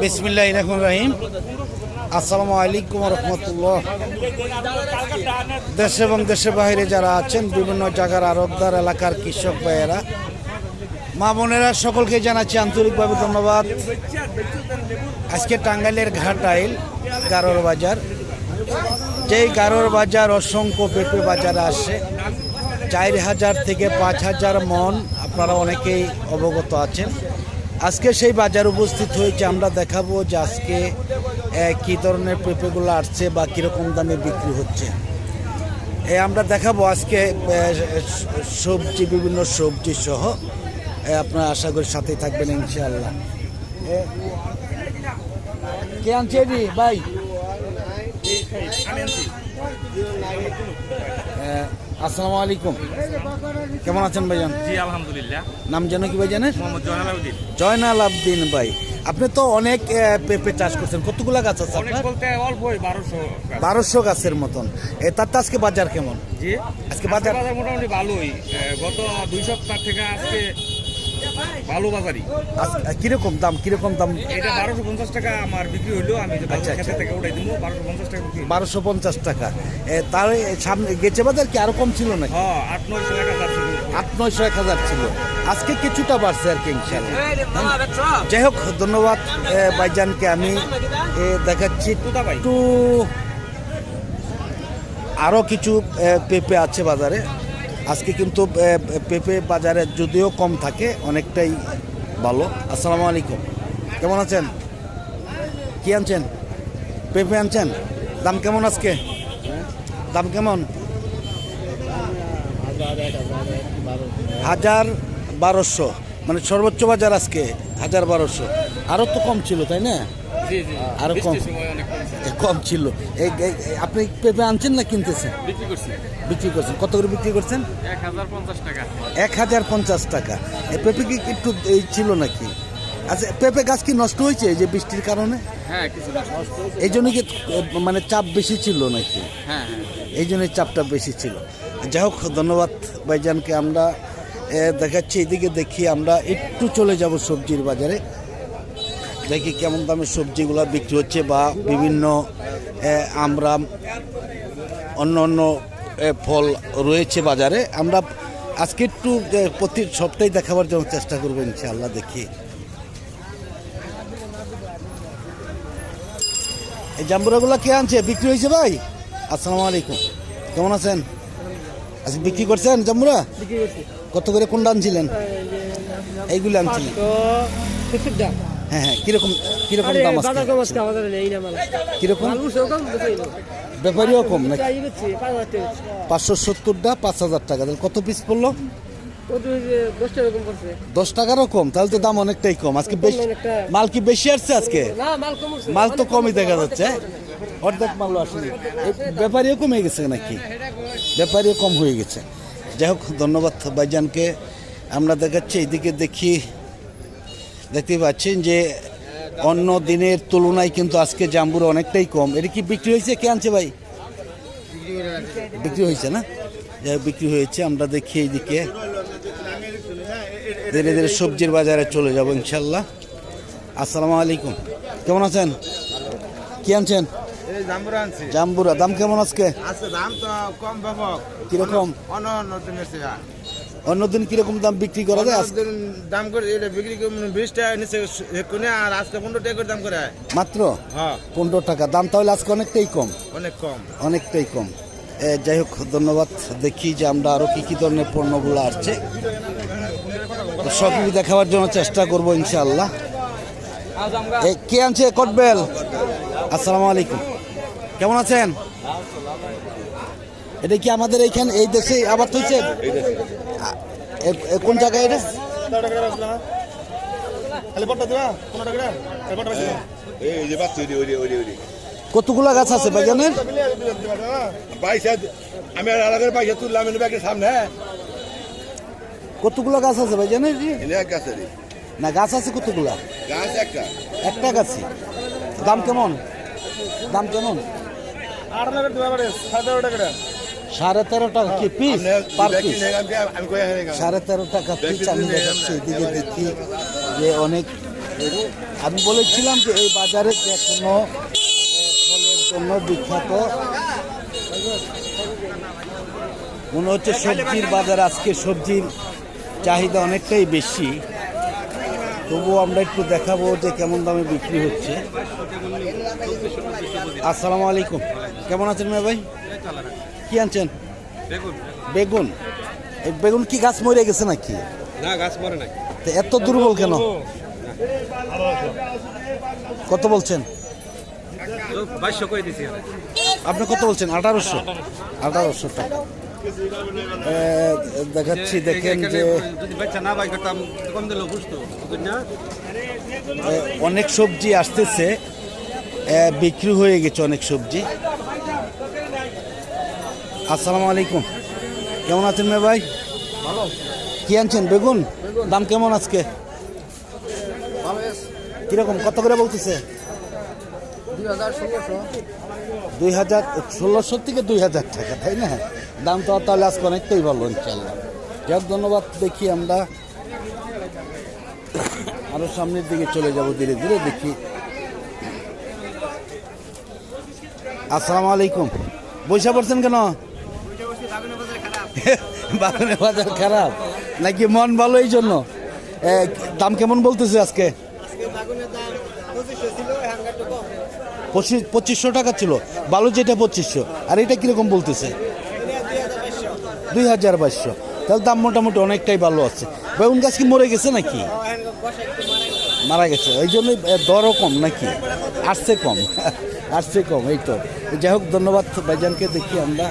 বিসমিল্লাহ রহমান রাহিম। আসসালামু আলাইকুম রহমতুল্লাহ। দেশ এবং দেশের বাইরে যারা আছেন, বিভিন্ন জায়গার আরবদার এলাকার কৃষক ভাইয়েরা, মা বোনেরা, সকলকে জানাচ্ছি আন্তরিকভাবে ধন্যবাদ। আজকে টাঙ্গাইলের ঘাটাইল গারোর বাজার। যেই গারোর বাজার অসংখ্য পেঁপে বাজারে আসে। চার হাজার থেকে পাঁচ হাজার মন আপনারা অনেকেই অবগত আছেন। আজকে সেই বাজার উপস্থিত হয়েছে, আমরা দেখাবো যে আজকে কী ধরনের পেঁপেগুলো আসছে বা কীরকম দামে বিক্রি হচ্ছে। এ, আমরা দেখাবো আজকে সবজি, বিভিন্ন সবজি সহ। আপনারা আশা করি সাথেই থাকবেন ইনশাআল্লাহ। কে আনছে ভাই। আসসালামু আলাইকুম। কেমন আছেন ভাইজান? জি আলহামদুলিল্লাহ। নাম যেন কি ভাই জানে মোহাম্মদ জয়নাল আবেদিন জয়নাল আবদিন ভাই। আপনি তো অনেক পেঁপে চাষ করছেন। কতগুলা গাছ আছে অনেক বলতে অল্পই বারোশো বারোশো গাছের মতন। তার তো আজকে বাজার কেমন? জি আজকে বাজার- বাজার মোটামুটি ভালোই। গত দুই সপ্তাহ থেকে আজকে ভালো বাজারই কীরকম দাম কীরকম দাম? এটা বারোশো পঞ্চাশ টাকা আমার বিক্রি হইল আমি আচ্ছা, খেতে আচ্ছা। থেকে উঠাই দিব বারোশো পঞ্চাশ টাকা বারোশো পঞ্চাশ টাকা। তার সামনে গেছে বাজার কি আরও কম ছিল না হ্যাঁ আট নয়শো এক হাজার ছিল। আট নয়শো এক হাজার ছিল। আজকে কিছুটা বাড়ছে আর কি ইনশাল্লাহ যাই হোক ধন্যবাদ ভাইজানকে আমি। দেখাচ্ছি একটু আরও কিছু পেঁপে আছে বাজারে। আজকে কিন্তু পেঁপে বাজারে যদিও কম থাকে অনেকটাই ভালো। আসসালামু আলাইকুম। কেমন আছেন? কি আনছেন? পেঁপে আনছেন? দাম কেমন আজকে? দাম কেমন? হাজার বারোশো। মানে সর্বোচ্চ বাজার আজকে হাজার বারোশো। আরও তো কম ছিল তাই না? জি কম। কম ছিল। আপনি পেঁপে আনছেন না কিনতেছেন? বিক্রি করছি। বিক্রি করছেন। কত করে বিক্রি করছেন? এক হাজার পঞ্চাশ টাকা। এক হাজার পঞ্চাশ টাকা। পেঁপে কি একটু এই ছিল নাকি? আচ্ছা পেঁপে গাছ কি নষ্ট হয়েছে যে বৃষ্টির কারণে? হ্যাঁ কিছু এই জন্য কি মানে চাপ বেশি ছিল নাকি? হ্যাঁ হ্যাঁ। এই জন্য চাপটা বেশি ছিল। যাই হোক ধন্যবাদ ভাইজানকে। আমরা দেখাচ্ছি এদিকে দেখি আমরা একটু চলে যাব সবজির বাজারে। দেখি কেমন দামের সবজিগুলো বিক্রি হচ্ছে বা বিভিন্ন আমরা অন্য অন্য ফল রয়েছে বাজারে। আমরা আজকে একটু প্রতি সপ্তাহে দেখাবার জন্য চেষ্টা করব ইনশাআল্লাহ দেখি। এই জাম্বুরাগুলো কে আনছে? বিক্রি হয়েছে ভাই? আসসালামু আলাইকুম। কেমন আছেন? আজকে বিক্রি করছেন জাম্বুরা? কত করে কোনটা আনছিলেন? এইগুলো আনছিলেন। হ্যাঁ হ্যাঁ কীরকম কীরকম দাম আছে কীরকম? ব্যাপারীও কম নাকি? পাঁচশো সত্তরটা পাঁচ হাজার টাকা। তাহলে কত পিস পড়ল? দশ টাকারও কম তাহলে তো দাম অনেকটাই কম। আজকে বেশি মাল কি বেশি আসছে আজকে? মাল তো কমই দেখা যাচ্ছে অর্ধেক মাল আসলে ব্যাপারীও কমে গেছে নাকি? ব্যাপারীও কম হয়ে গেছে। যাই হোক ধন্যবাদ ভাইজানকে। আমরা দেখাচ্ছি এইদিকে দেখি দেখতে পাচ্ছেন যে অন্য দিনের তুলনায় কিন্তু আজকে জাম্বুর অনেকটাই কম। এটা কি বিক্রি হয়েছে? কে আনছে ভাই? বিক্রি হয়েছে না? যাই বিক্রি হয়েছে। আমরা দেখি এইদিকে। ধীরে ধীরে সবজির বাজারে চলে যাব ইনশাল্লাহ আসসালামু আলাইকুম। কেমন আছেন? কি আনছেন? জাম্বুরা দাম কেমন আজকে? কীরকম? অন্য অন্য অন্যদিন কীরকম দাম বিক্রি করা যায়? আজকে দাম করে এটা বিক্রি করে বিশ টাকা নিচে কোনে আর আজকে পনেরো টাকা করে দাম করে। মাত্র? হ্যাঁ। পনেরো টাকা। দাম তাহলে আজকে অনেকটাই কম। অনেক কম। অনেকটাই কম। এ, যাই হোক ধন্যবাদ। দেখি যে আমরা আরও কি কি ধরনের পণ্যগুলো আসছে। সবই দেখাবার জন্য চেষ্টা করব ইনশাআল্লাহ। কে আনছে? কটবেল। আসসালামু আলাইকুম। কেমন আছেন? এটা কি আমাদের এইখানে এই দেশে আবার তুলছে আ- এ- এ কোন জায়গায় এটা? এই যে বাচ্চা ওরি ওরি ওরি ওরি কতগুলো গাছ আছে ভাইজানের? পয়সা আমি আলাদা পয়সা তুললাম সামনে হ্যাঁ। কতগুলো গাছ আছে ভাইজানের? আছে না গাছ আছে কতগুলা? গাছ একটা। একটা গাছে। দাম কেমন? দাম কেমন? সাড়ে তেরো টাকা কি পিস পার পিস সাড়ে তেরো টাকা পিস আমি দেখাচ্ছি এদিকে দেখি যে অনেক আমি বলেছিলাম যে এই বাজারে যে কোনো ফলের জন্য বিখ্যাত। মনে হচ্ছে সবজির বাজার আজকে সবজির চাহিদা অনেকটাই বেশি। তবুও আমরা একটু দেখাবো যে কেমন দামে বিক্রি হচ্ছে। আসসালামু আলাইকুম। কেমন আছেন মেয়ে ভাই? কি আনছেন? বেগুন। এই বেগুন কি গাছ মরে গেছে নাকি? না গাছ মরে নাই। তো এত দুর্বল কেন? কত বলছেন? আপনি কত বলছেন? আঠারোশো। আঠারোশো টাকা। দেখাচ্ছি দেখেন যে অনেক সবজি আসতেছে। বিক্রি হয়ে গেছে অনেক সবজি। আসসালামু আলাইকুম। কেমন আছেন মে ভাই? ভালো কি আনছেন? বেগুন? দাম কেমন আজকে? কীরকম? কত করে বলতেছে? দুই হাজার ষোলোশো থেকে দুই হাজার টাকা, তাই না? দাম তো তাহলে আজকে অনেকটাই ভালো ইনশাল্লাহ যাক ধন্যবাদ। দেখি আমরা আরও সামনের দিকে চলে যাব ধীরে ধীরে, দেখি। আসসালামু আলাইকুম। বৈশা পড়ছেন কেন? বাগানের বাজার খারাপ। নাকি মন ভালো এই জন্য? দাম কেমন বলতেছে আজকে? পঁচিশ পঁচিশশো টাকা ছিল। বালু যেটা পঁচিশশো। আর এটা কীরকম বলতেছে? দুই হাজার বাইশশো। তাহলে দাম মোটামুটি অনেকটাই ভালো আছে। বেগুন গাছ কি মরে গেছে নাকি? মারা গেছে। ওই জন্যই দরও কম নাকি? আসছে কম। আসছে কম, এই তো। যাই হোক, ধন্যবাদ ভাইজানকে দেখি আমরা।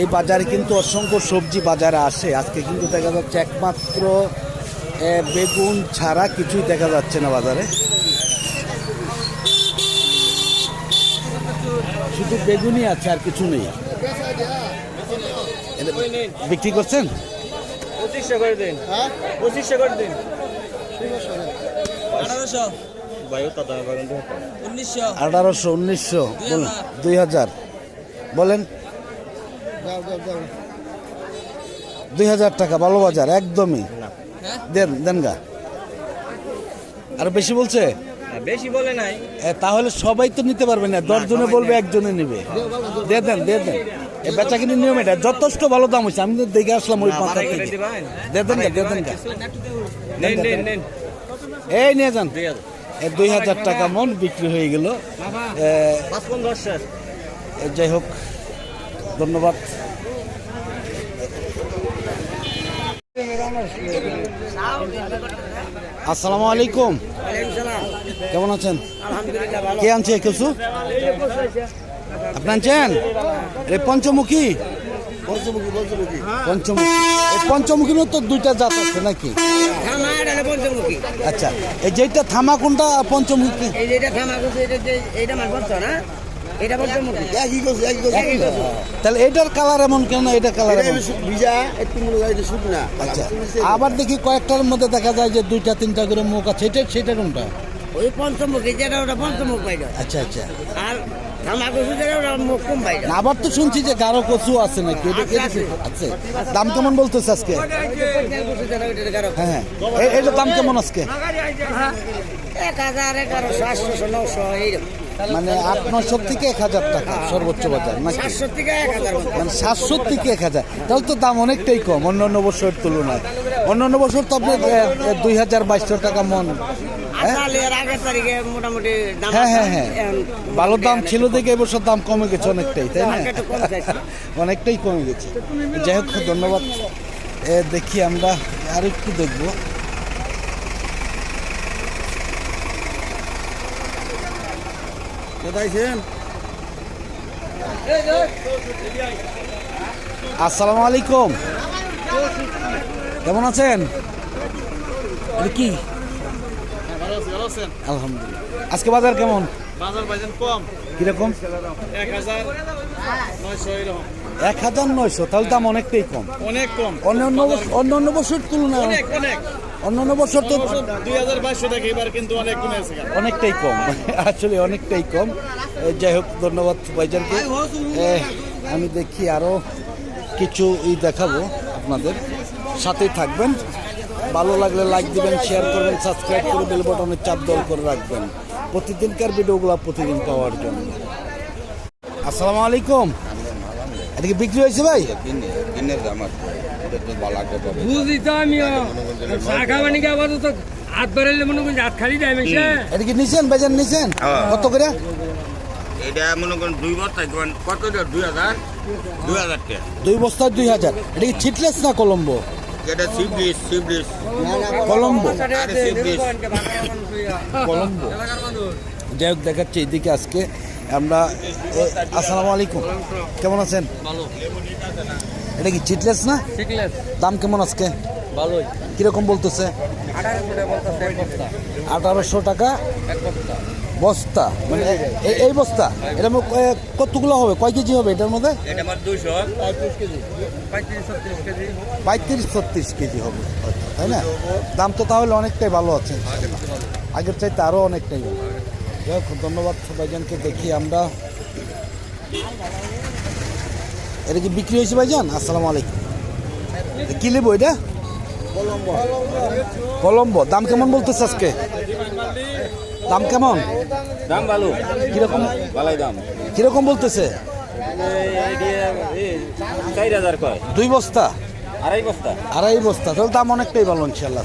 এই বাজারে কিন্তু অসংখ্য সবজি বাজারে আসে। আজকে কিন্তু দেখা যাচ্ছে একমাত্র বেগুন ছাড়া কিছুই দেখা যাচ্ছে না বাজারে। শুধু বেগুনই আছে আর কিছু নেই। বিক্রি করছেন? পঁচিশশো করে দিন। পঁচিশশো করে দিন। আঠারোশো। উনিশশো। দুই হাজার। বলেন দুই হাজার টাকা ভালো বাজার একদমই। হ্যাঁ দেন দেন গা। আর বেশি বলছে? বেশি বলে নাই। তাহলে সবাই তো নিতে পারবে না দশ জনে বলবে একজনে নেবে। দিয়ে দেন দিয়ে দেন। বেচা কিনে নিয়ম এটা। যথেষ্ট ভালো দাম হয়েছে আমি তো দেখে আসলাম ওই পাঁচটা থেকে দিয়ে দেন গা দিয়ে দেন গা। নেন এই নিয়ে যান। দুই হাজার। টাকা মন বিক্রি হয়ে গেল। পাঁচ যাই হোক। ধন্যবাদ। আসসালামু আলাইকুম। কেমন আছেন? কে আনছে? কিছু আপনি আনছেন? এ পঞ্চমুখী? পঞ্চমুখী পঞ্চমুখী। তো দুইটা জাত আছে নাকি? আচ্ছা এই যেটা থামা কোনটা পঞ্চমুখী? থামা এইটা আমার না এটা একই একই একই কথা। তাহলে এটার কালার এমন কেন? এটা কালার এমন? ভিজা একটু মনে হয় এটা শুকনা। আচ্ছা। আবার দেখি কয়েকটার মধ্যে দেখা যায় যে দুইটা তিনটা করে মুখ আছে। এটা সেটা কোনটা? ওই পঞ্চমুখী যেটা ওটা পঞ্চমুখ বাইরে আচ্ছা আচ্ছা। আর আবার তো শুনছি যে গাঢ় কচু আছে নাকি? আছে, দাম কেমন বলতেছে আজকে? হ্যাঁ হ্যাঁ। এটার দাম কেমন আজকে? এক হাজার এগারোশো আটশোশো নশো এইরকম। মানে আট নশো থেকে এক হাজার টাকা সর্বোচ্চ বাজার নাকি? সাতশো থেকে এক হাজার মানে সাতশো থেকে এক হাজার। তাহলে তো দাম অনেকটাই কম অন্য অন্য বছরের তুলনায়। অন্য অন্য বছর তো আপনার দুই হাজার বাইশশো টাকা মন। হ্যাঁ? হ্যাঁ হ্যাঁ হ্যাঁ। ভালো দাম ছিল দেখে এবছর দাম কমে গেছে অনেকটাই তাই না। অনেকটাই কমে গেছে। যাই হোক ধন্যবাদ। এ, দেখি আমরা আর একটু দেখব। কোথায়ছেন আসসালামু আলাইকুম। কেমন আছেন? কি? আলহামদুলিল্লাহ। আজকে বাজার কেমন? বাজার বাজার কম কীরকম? এক হাজার নয়শো এক হাজার নয়শো তাহলে দাম অনেকটাই কম। অনেক কম। অন্যান্য বছর অন্যান্য বছর তুলনায় অনেক অনেক। অন্যান্য বছর তো দুই হাজার বাইশশো থেকে এবার কিন্তু অনেক কমে অনেকটাই কম। আসলে অনেকটাই কম। যাই হোক ধন্যবাদ ভাইজানকে। আমি দেখি আরও কিছু ই দেখাবো আপনাদের। সাথেই থাকবেন। ভালো লাগলে লাইক দিবেন শেয়ার করবেন সাবস্ক্রাইব করে বেল বটনের চাপ দল করে রাখবেন। প্রতিদিনকার ভিডিওগুলো প্রতিদিন পাওয়ার জন্য। আসসালামু আলাইকুম। এদিকে বিক্রি হয়েছে ভাই? বুঝি তো আমিও। শাখা মানে কি আবার তো হাত বাড়াইলে মনে করি হাত খালি যায় মেশে এদিকে নিছেন বাজার নিছেন? কত করে? এটা মনে করেন দুই বস্তা কত দুই হাজার? দুই হাজার টাকা। দুই বস্তা দুই হাজার। এটা কি ছিটলেস না কলম্বো? এটা সিবলিস সিবলিস কলম্বো। আরে সিবলিস কলম্বো। যাই হোক দেখাচ্ছি এদিকে আজকে। আমরা আসসালামু আলাইকুম। কেমন আছেন? এটা কি চিটলেস না? দাম কেমন আজকে? ভালোই। কীরকম বলতেছে? আঠারোশো টাকা বস্তা মানে এই বস্তা? এটা কতগুলো হবে? কয় কেজি হবে এটার মধ্যে? এটা আমার দুইশো। পঁয়ত্রিশ ছত্রিশ কেজি। হবে। তাই না? দাম তো তাহলে অনেকটাই ভালো আছে। আগের চাইতে আরও অনেকটাই ভালো। যাই হোক ধন্যবাদ ভাইজানকে দেখি আমরা। এটা কি বিক্রি হয়েছে ভাইজান? আসসালামু আলাইকুম। কি নেব এটা? কলম্বো। দাম কেমন বলতেছে আজকে? দাম কেমন? দাম ভালো। কীরকম? ভালোই দাম। কীরকম বলতেছে? দুই বস্তা? আড়াই বস্তা। আড়াই বস্তা। তাহলে দাম অনেকটাই ভালো ইনশাল্লাহ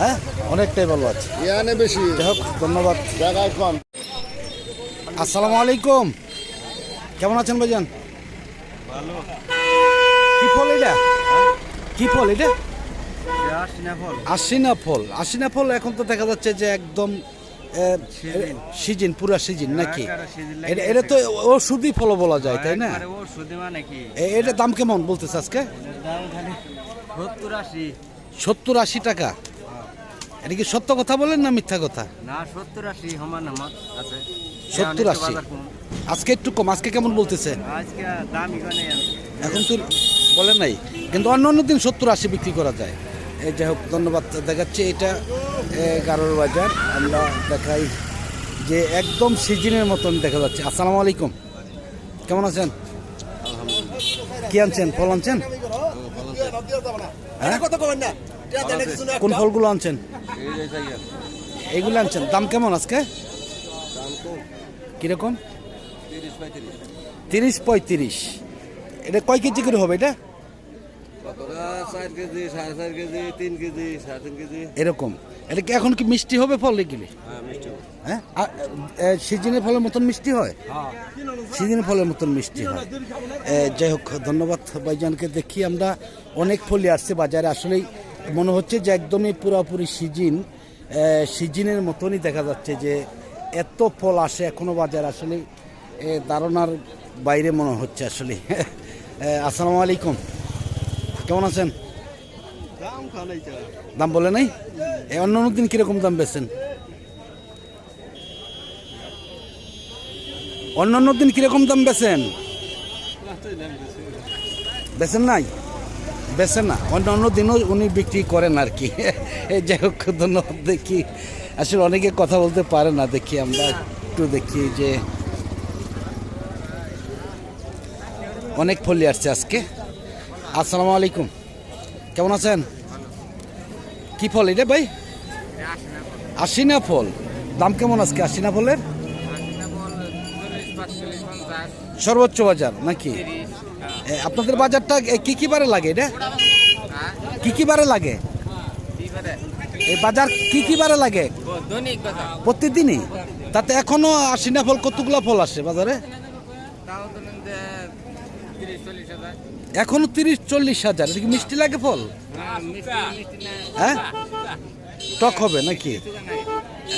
হ্যাঁ অনেকটাই ভালো আছে। ইয়ানে বেশি। যাই হোক ধন্যবাদ। আসসালামু আলাইকুম। কেমন আছেন ভাইজান? কি ফল এটা? কি ফল এটা? আশিনা ফল আশিনা ফল এখন তো দেখা যাচ্ছে যে একদম সিজন। পুরা সিজন নাকি? এটা- এটা তো ওষুধি ফল বলা যায় তাই না? এ- এটার দাম কেমন বলতেছে আজকে? সত্তর আশি। টাকা? এটা কি সত্য কথা বলেন না মিথ্যা কথা? না সত্তর আশি সমান আছে সত্তর আশি। আজকে একটু কম আজকে কেমন বলতেছে? দাম এখন তো বলে নাই কিন্তু অন্য অন্য দিন সত্তর আশি বিক্রি করা যায়। এই যাই হোক ধন্যবাদ দেখাচ্ছে এটা গারোর বাজার আমরা দেখাই যে একদম সিজনের মতন দেখা যাচ্ছে। আসসালামু আলাইকুম। কেমন আছেন? কি আনছেন? ফল আনছেন? হ্যাঁ? কোন ফলগুলো আনছেন? এইগুলো আনছেন। দাম কেমন আজকে? কীরকম? তিরিশ পঁয়ত্রিশ। এটা কয় কেজি করে হবে এটা? এরকম। এটা কি এখন কি মিষ্টি হবে ফল এগুলি হ্যাঁ সিজনের ফলের মতন মিষ্টি হয়? সিজনের ফলের মতন মিষ্টি হয়। যাই হোক ধন্যবাদ ভাইজানকে দেখি আমরা। অনেক ফলই আসছে বাজারে। আসলেই মনে হচ্ছে যে একদমই পুরোপুরি সিজিন। সিজনের মতনই দেখা যাচ্ছে যে এত ফল আসে এখনও বাজার। আসলে ধারণার বাইরে মনে হচ্ছে আসলে। আসসালামু আলাইকুম। কেমন আছেন? দাম বলে নাই? এই অন্য অন্য দিন কীরকম দাম বেচেন অন্য অন্য দিন কীরকম দাম বেচেন বেচেন নাই? বেচেন না। অন্য অন্য দিনও উনি বিক্রি করেন আর কি। এই যাই হোক ধন্যবাদ দেখি। আসলে অনেকে কথা বলতে পারে না দেখি আমরা একটু দেখি যে অনেক ফলি আসছে আজকে। আসসালামু আলাইকুম। কেমন আছেন? কি ফল এটা ভাই? আশিনা ফল। দাম কেমন আজকে আশিনা ফলের? সর্বোচ্চ বাজার নাকি? আপনাদের বাজারটা কি কি বারে লাগে এটা? কি কি বারে লাগে? এই বাজার কি কি বারে লাগে? প্রতিদিনই? তাতে এখনও আশিনা ফল কতগুলা ফল আসে বাজারে? এখনও তিরিশ চল্লিশ হাজার। এটা কি মিষ্টি লাগে ফল? হ্যাঁ? টক হবে নাকি?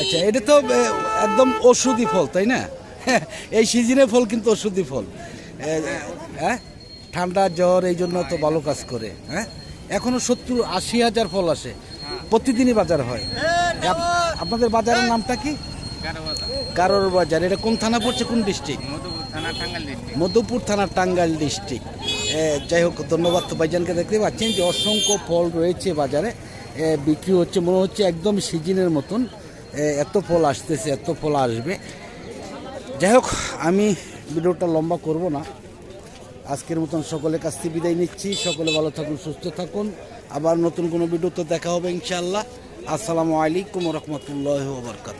আচ্ছা এটা তো একদম ওষুধি ফল তাই না? এই সিজনে ফল কিন্তু ওষুধি ফল। হ্যাঁ? ঠান্ডা জ্বর এই জন্য তো ভালো কাজ করে হ্যাঁ? এখনও সত্তর আশি হাজার ফল আসে। প্রতিদিনই বাজার হয়। আপনাদের বাজারের নামটা কি? কারোর বাজার এটা কোন থানা পড়ছে কোন ডিস্ট্রিক্ট মধুপুর থানা টাঙ্গাইল ডিস্ট্রিক্ট যাই হোক ধন্যবাদ তো ভাইজানকে দেখতে পাচ্ছেন যে অসংখ্য ফল রয়েছে বাজারে। বিক্রি হচ্ছে মনে হচ্ছে একদম সিজনের মতন। এত ফল আসতেছে এত ফল আসবে। যাই হোক আমি ভিডিওটা লম্বা করব না। আজকের মতন সকলের কাছ থেকে বিদায় নিচ্ছি। সকলে ভালো থাকুন সুস্থ থাকুন। আবার নতুন কোনো ভিডিওতে দেখা হবে ইনশাআল্লাহ। আসসালামু আলাইকুম রহমতুল্লাহ বরকাত